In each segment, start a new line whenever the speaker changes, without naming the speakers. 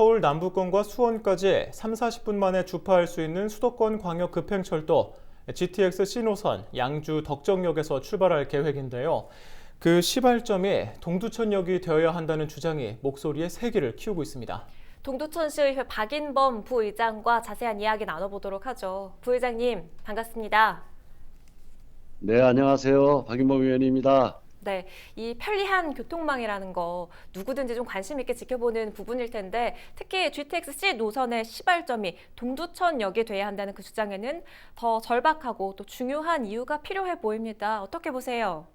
서울 남부권과 수원까지 3, 40분 만에 주파할 수 있는 수도권 광역 급행철도 GTX 신호선 양주 덕정역에서 출발할 계획인데요. 그 시발점이 동두천역이 되어야 한다는 주장이 목소리의 세기를 키우고 있습니다.
동두천시의회 박인범 부의장과 자세한 이야기 나눠보도록 하죠. 부의장님, 반갑습니다.
네, 안녕하세요. 박인범 의원입니다.
네, 이 편리한 교통망이라는 거 누구든지 좀 관심 있게 지켜보는 부분일 텐데 특히 GTX-C 노선의 시발점이 동두천역이 돼야 한다는 그 주장에는 더 절박하고 또 중요한 이유가 필요해 보입니다. 어떻게 보세요?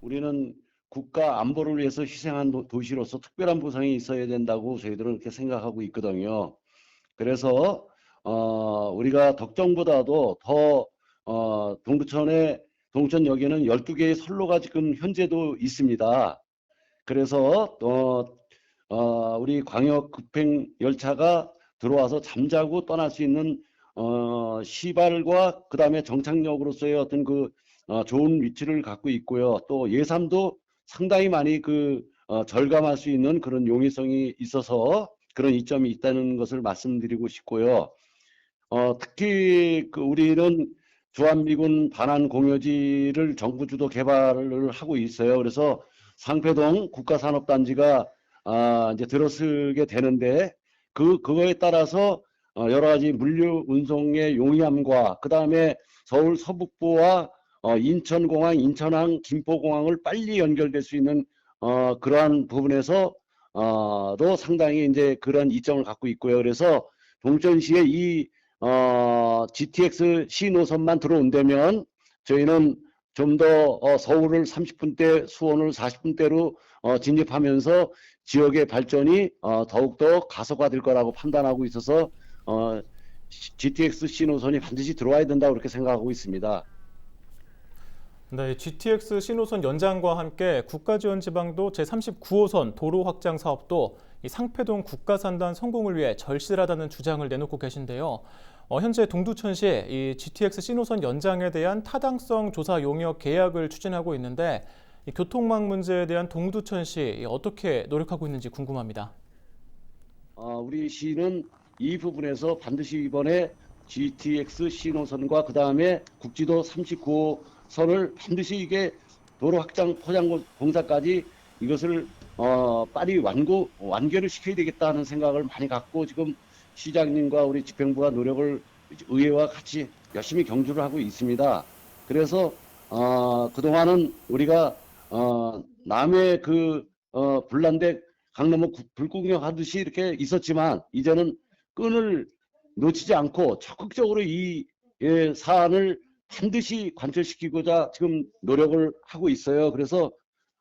우리는 국가 안보를 위해서 희생한 도- 도시로서 특별한 보상이 있어야 된다고 저희들은 그렇게 생각하고 있거든요. 그래서 어, 우리가 덕정보다도 더 어, 동두천에 동천역에는 12개의 선로가 지금 현재도 있습니다. 그래서 어, 어, 우리 광역 급행 열차가 들어와서 잠자고 떠날 수 있는 어, 시발과 그 다음에 정착역으로서의 어떤 그 어, 좋은 위치를 갖고 있고요. 또 예산도 상당히 많이 그 어, 절감할 수 있는 그런 용이성이 있어서 그런 이점이 있다는 것을 말씀드리고 싶고요. 어, 특히 그 우리는 주한미군 반환 공여지를 정부 주도 개발을 하고 있어요. 그래서 상패동 국가산업단지가 아, 이제 들어서게 되는데 그 그거에 따라서 어, 여러 가지 물류 운송의 용이함과 그 다음에 서울 서북부와 어, 인천공항, 인천항, 김포공항을 빨리 연결될 수 있는 어, 그러한 부분에서 어, 도 상당히 이제 그런 이점을 갖고 있고요. 그래서 동천시에 이 어, GTX C 노선만 들어온다면 저희는 좀 더 어, 서울을 30분대, 수원을 40분대로 어, 진입하면서 지역의 발전이 어, 더욱더 가속화될 거라고 판단하고 있어서 어, GTX C 노선이 반드시 들어와야 된다고 그렇게 생각하고 있습니다.
네, GTX 신호선 연장과 함께 국가지원 지방도 제39호선 도로 확장 사업도 이 상패동 국가산단 성공을 위해 절실하다는 주장을 내놓고 계신데요. 어, 현재 동두천시 이 GTX 신호선 연장에 대한 타당성 조사 용역 계약을 추진하고 있는데 이 교통망 문제에 대한 동두천시 이 어떻게 노력하고 있는지 궁금합니다.
어, 우리 시는 이 부분에서 반드시 이번에 GTX 신호선과 그 다음에 국지도 39호선을 반드시 이게 도로 확장 포장 공사까지 이것을 어, 빨리 완고 완결을 시켜야 되겠다 하는 생각을 많이 갖고 지금 시장님과 우리 집행부가 노력을 의회와 같이 열심히 경주를 하고 있습니다. 그래서 어, 그동안은 우리가 어, 남의 그 어, 불난데 강남은 구- 불구경 하듯이 이렇게 있었지만 이제는 끈을 놓치지 않고 적극적으로 이 예, 사안을 반드시 관철시키고자 지금 노력을 하고 있어요. 그래서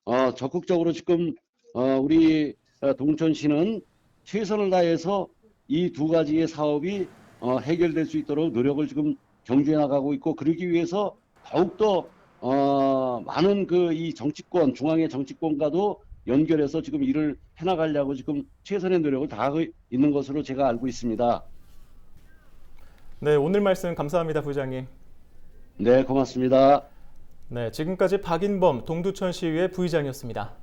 어, 적극적으로 지금 어, 우리 어, 동천시는 최선을 다해서 이 두 가지의 사업이 어, 해결될 수 있도록 노력을 지금 경주해 나가고 있고 그러기 위해서 더욱더 어, 많은 그 이 정치권 중앙의 정치권과도 연결해서 지금 일을 해나가려고 지금 최선의 노력을 다하고 있는 것으로 제가 알고 있습니다.
네, 오늘 말씀 감사합니다, 부장님.
네, 고맙습니다.
네, 지금까지 박인범 동두천시의회 부의장이었습니다.